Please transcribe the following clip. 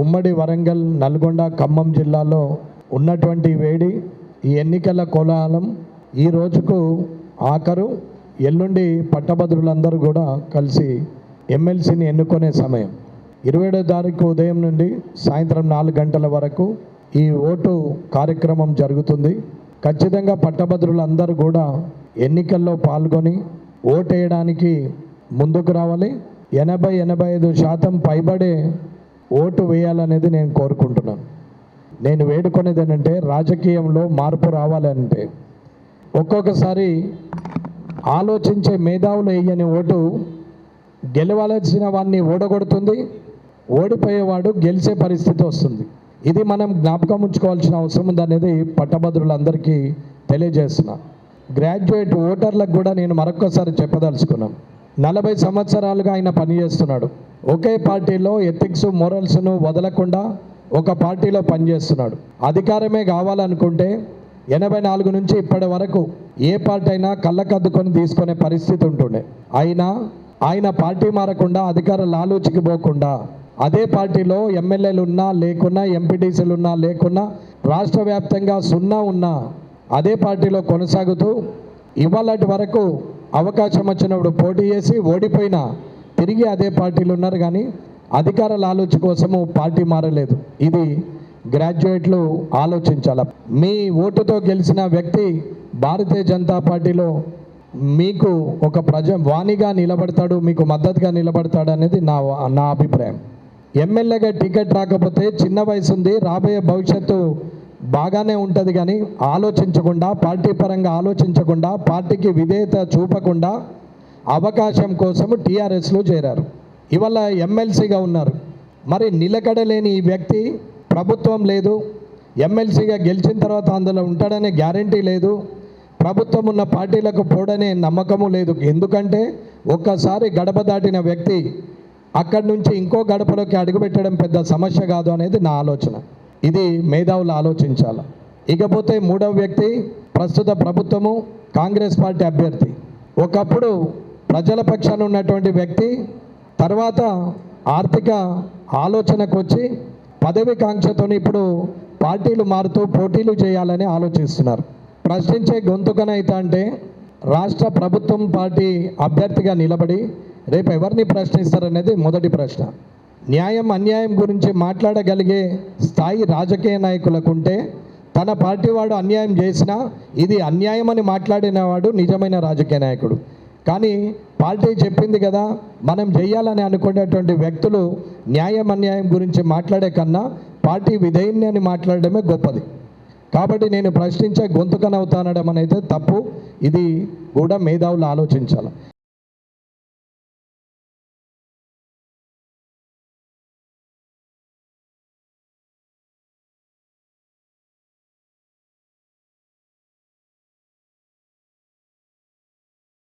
ఉమ్మడి వరంగల్ నల్గొండ ఖమ్మం జిల్లాలో ఉన్నటువంటి వేడి ఈ ఎన్నికల కోలాహలం ఈ రోజుకు ఆఖరు ఎల్లుండి పట్టభద్రులందరూ కూడా కలిసి ఎమ్మెల్సీని ఎన్నుకునే సమయం. ఇరవై ఏడో తారీఖు ఉదయం నుండి సాయంత్రం నాలుగు గంటల వరకు ఈ ఓటు కార్యక్రమం జరుగుతుంది. ఖచ్చితంగా పట్టభద్రులందరూ కూడా ఎన్నికల్లో పాల్గొని ఓటేయడానికి ముందుకు రావాలి. ఎనభై ఎనభై ఐదు శాతం పైబడే ఓటు వేయాలనేది నేను కోరుకుంటున్నాను. నేను వేడుకునేది ఏంటంటే రాజకీయంలో మార్పు రావాలంటే. ఒక్కొక్కసారి ఆలోచించే మేధావులు వేయని ఓటు గెలవాల్సిన వాడిని ఓడగొడుతుంది ఓడిపోయేవాడు గెలిచే పరిస్థితి వస్తుంది. ఇది మనం జ్ఞాపకం ఉంచుకోవాల్సిన అవసరం ఉందనేది పట్టభద్రులందరికీ తెలియజేస్తున్నా. గ్రాడ్యుయేట్ ఓటర్లకు కూడా నేను మరొకసారి చెప్పదలుచుకున్నాను. నలభై సంవత్సరాలుగా ఆయన పనిచేస్తున్నాడు. ఒకే పార్టీలో ఎథిక్స్ మోరల్స్ను వదలకుండా ఒక పార్టీలో పనిచేస్తున్నాడు. అధికారమే కావాలనుకుంటే ఎనభై నాలుగు నుంచి ఇప్పటి వరకు ఏ పార్టీ అయినా కళ్ళకద్దుకొని తీసుకునే పరిస్థితి ఉంటుండే. అయినా ఆయన పార్టీ మారకుండా అధికార లాలూచికి పోకుండా అదే పార్టీలో ఎమ్మెల్యేలు ఉన్నా లేకున్నా ఎంపీటీసీలు ఉన్నా లేకున్నా రాష్ట్ర వ్యాప్తంగా సున్నా ఉన్నా అదే పార్టీలో కొనసాగుతూ ఇవాళటి వరకు అవకాశం వచ్చినప్పుడు పోటీ చేసి ఓడిపోయినా తిరిగి అదే పార్టీలు ఉన్నారు కానీ అధికార ఆలోచన కోసము పార్టీ మారలేదు. ఇది గ్రాడ్యుయేట్లు ఆలోచించాల. మీ ఓటుతో గెలిచిన వ్యక్తి భారతీయ జనతా పార్టీలో మీకు ఒక ప్రజ వాణిగా నిలబడతాడు మీకు మద్దతుగా నిలబడతాడు అనేది నా నా అభిప్రాయం. ఎమ్మెల్యేగా టికెట్ రాకపోతే చిన్న వయసు ఉంది రాబోయే భవిష్యత్తు బాగానే ఉంటుంది కానీ ఆలోచించకుండా పార్టీ పరంగా ఆలోచించకుండా పార్టీకి విధేయత చూపకుండా అవకాశం కోసం టీఆర్ఎస్లో చేరారు. ఇవాళ ఎమ్మెల్సీగా ఉన్నారు. మరి నిలకడలేని ఈ వ్యక్తి ప్రభుత్వం లేదు. ఎమ్మెల్సీగా గెలిచిన తర్వాత అందులో ఉంటాడనే గ్యారంటీ లేదు. ప్రభుత్వం ఉన్న పార్టీలకు పోడనే నమ్మకము లేదు. ఎందుకంటే ఒక్కసారి గడప దాటిన వ్యక్తి అక్కడి నుంచి ఇంకో గడపలోకి అడుగుపెట్టడం పెద్ద సమస్య కాదు అనేది నా ఆలోచన. ఇది మేధావులు ఆలోచించాలి. ఇకపోతే మూడవ వ్యక్తి ప్రస్తుత ప్రభుత్వము కాంగ్రెస్ పార్టీ అభ్యర్థి. ఒకప్పుడు ప్రజల పక్షాన ఉన్నటువంటి వ్యక్తి తర్వాత ఆర్థిక ఆలోచనకు వచ్చి పదవి కాంక్షతో ఇప్పుడు పార్టీలు మారుతూ పోటీలు చేయాలని ఆలోచిస్తున్నారు. ప్రశ్నించే గొంతుకనైతే అంటే రాష్ట్ర ప్రభుత్వం పార్టీ అభ్యర్థిగా నిలబడి రేపు ఎవరిని ప్రశ్నిస్తారనేది మొదటి ప్రశ్న. న్యాయం అన్యాయం గురించి మాట్లాడగలిగే స్థాయి రాజకీయ నాయకులకు ఉంటే తన పార్టీ వాడు అన్యాయం చేసినా ఇది అన్యాయం అని మాట్లాడినవాడు నిజమైన రాజకీయ నాయకుడు. కానీ పార్టీ చెప్పింది కదా మనం చేయాలని అనుకునేటువంటి వ్యక్తులు న్యాయం అన్యాయం గురించి మాట్లాడే కన్నా పార్టీ విధేయన్యాన్ని మాట్లాడడమే గొప్పది. కాబట్టి నేను ప్రశ్నించే గొంతుకనవుతానడం అనేది తప్పు. ఇది కూడా మేధావులు ఆలోచించాలి.